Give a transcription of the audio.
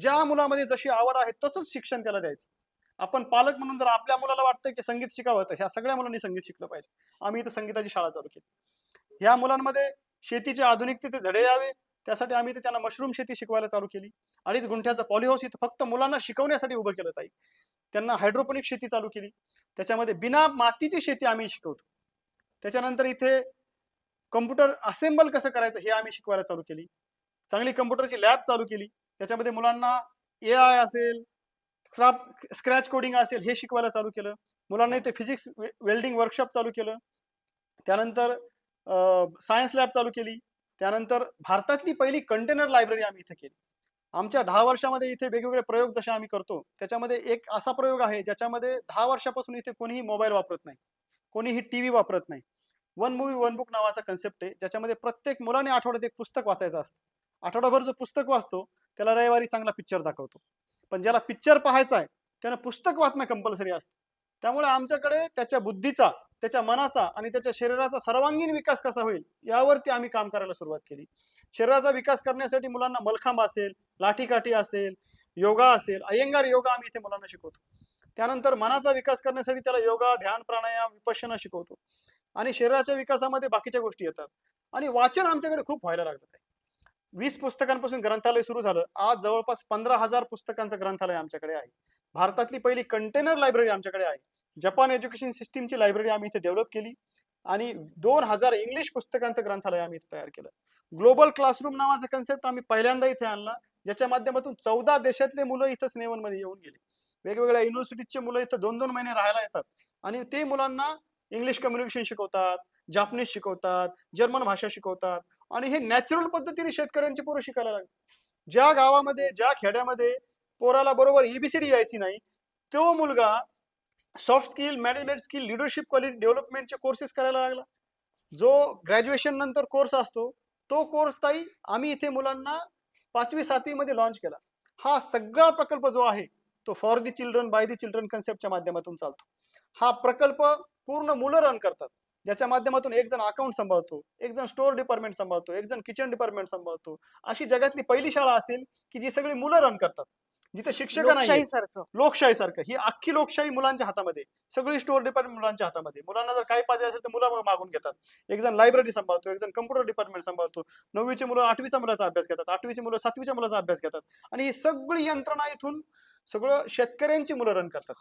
ज्या मुलामध्ये जशी आवड आहे तसंच शिक्षण त्याला द्यायचं. आपण पालक म्हणून जर आपल्या मुलाला वाटतं की संगीत शिकावं तर ह्या सगळ्या मुलांनी संगीत शिकलं पाहिजे. आम्ही इथं संगीताची शाळा चालू केली. ह्या मुलांमध्ये शेतीचे आधुनिकतेचे धडे यावे त्यासाठी आम्ही इथे त्यांना मशरूम शेती शिकवायला चालू केली. अडीच गुंठ्याचं पॉलिहाऊस इथं फक्त मुलांना शिकवण्यासाठी उभं केलं ताई. त्यांना हायड्रोपोनिक शेती चालू केली. त्याच्यामध्ये बिना मातीची शेती आम्ही शिकवतो. त्याच्यानंतर इथे कम्प्युटर असेंबल कसं करायचं हे आम्ही शिकवायला चालू केली. चांगली कम्प्युटरची लॅब चालू केली. त्याच्यामध्ये मुलांना ए आय असेल स्क्रॅप स्क्रॅच कोडिंग असेल हे शिकवायला चालू केलं. मुलांना इथे फिजिक्स वेल्डिंग वर्कशॉप चालू केलं. त्यानंतर सायन्स लॅब चालू केली. त्यानंतर भारतातली पहिली कंटेनर लायब्ररी आम्ही इथे केली. आमच्या दहा वर्षामध्ये इथे वेगवेगळे प्रयोग जसे आम्ही करतो त्याच्यामध्ये एक असा प्रयोग आहे ज्याच्यामध्ये दहा वर्षापासून इथे कोणीही मोबाईल वापरत नाही. कोणीही टी व्ही वापरत नाही. वन मूवी वन बुक नावाचा कन्सेप्ट आहे ज्याच्यामध्ये प्रत्येक मुलाने आठवड्यात एक पुस्तक वाचायचं असतं. आठवडाभर जो पुस्तक वाचतो त्याला रविवारी चांगला पिक्चर दाखवतो. पण ज्याला पिक्चर पाहायचा आहे त्यानं पुस्तक वाचणं कंपल्सरी असतं. त्यामुळे आमच्याकडे त्याच्या बुद्धीचा त्याच्या मनाचा आणि त्याच्या शरीराचा सर्वांगीण विकास कसा होईल यावरती आम्ही काम करायला सुरुवात केली. शरीराचा विकास करण्यासाठी मुलांना मलखांब असेल लाठीकाठी असेल योगा असेल अयंगार योगा आम्ही इथे मुलांना शिकवतो. त्यानंतर मनाचा विकास करण्यासाठी त्याला योगा ध्यान प्राणायाम विपश्यना शिकवतो. आणि शरीराच्या विकासामध्ये बाकीच्या गोष्टी येतात. आणि वाचन आमच्याकडे खूप व्हायला लागलं आहे. वीस पुस्तकांपासून ग्रंथालय सुरू झालं. आज जवळपास पंधरा हजार पुस्तकांचं ग्रंथालय आमच्याकडे आहे. भारतातली पहिली कंटेनर लायब्ररी आमच्याकडे आहे. जपान एज्युकेशन सिस्टीमची लायब्ररी आम्ही इथे डेव्हलप केली आणि दोन हजार इंग्लिश पुस्तकांचं ग्रंथालय आम्ही इथे तयार केलं. ग्लोबल क्लासरूम नावाचा कन्सेप्ट आम्ही पहिल्यांदा इथे आणला. ज्याच्या माध्यमातून चौदा देशातले मुलं इथं स्नेवनमध्ये येऊन गेले. वेगवेगळ्या युनिव्हर्सिटीचे मुलं इथं दोन दोन महिने राहायला येतात. आणि ते मुलांना इंग्लिश कम्युनिकेशन शिकवतात जापनीज शिकवतात जर्मन भाषा शिकवतात. आणि हे नॅचरल पद्धतीने शेतकऱ्यांची पोरं शिकायला लागले. ज्या गावामध्ये ज्या खेड्यामध्ये पोराला बरोबर एबीसीडी यायची नाही तो मुलगा soft skill management skill leadership quality डेव्हलपमेंटचे courses करायला लागला. जो ग्रॅज्युएशन नंतर कोर्स असतो तो कोर्स ताई आम्ही इथे मुलांना पाचवी सातवीमध्ये लॉन्च केला. हा सगळा प्रकल्प जो आहे तो for the children by the children कन्सेप्टच्या माध्यमातून चालतो. हा प्रकल्प पूर्ण मुलं रन करतात. ज्याच्या माध्यमातून एक जण अकाउंट सांभाळतो एक जण स्टोअर डिपार्टमेंट सांभाळतो एक जण किचन डिपार्टमेंट सांभाळतो. अशी जगातली पहिली शाळा असेल की जी सगळी मुलं रन करतात. जिथे शिक्षक नाही लोकशाही सारखं. ही अख्खी लोकशाही मुलांच्या हातामध्ये सगळी स्टोअर डिपार्टमेंट मुलांच्या हातामध्ये. मुलांना जर काही पाहिजे असेल तर मुलं मागून घेतात. एक जण लायब्ररी सांभाळतो एक जण कम्प्युटर डिपार्टमेंट सांभाळतो. नववीचे मुलं आठवीच्या मुलाचा अभ्यास घेतात आठवीची मुलं सातवीच्या मुलाचा अभ्यास घेतात. आणि ही सगळी यंत्रणा इथून सगळं शेतकऱ्यांची मुलं रन करतात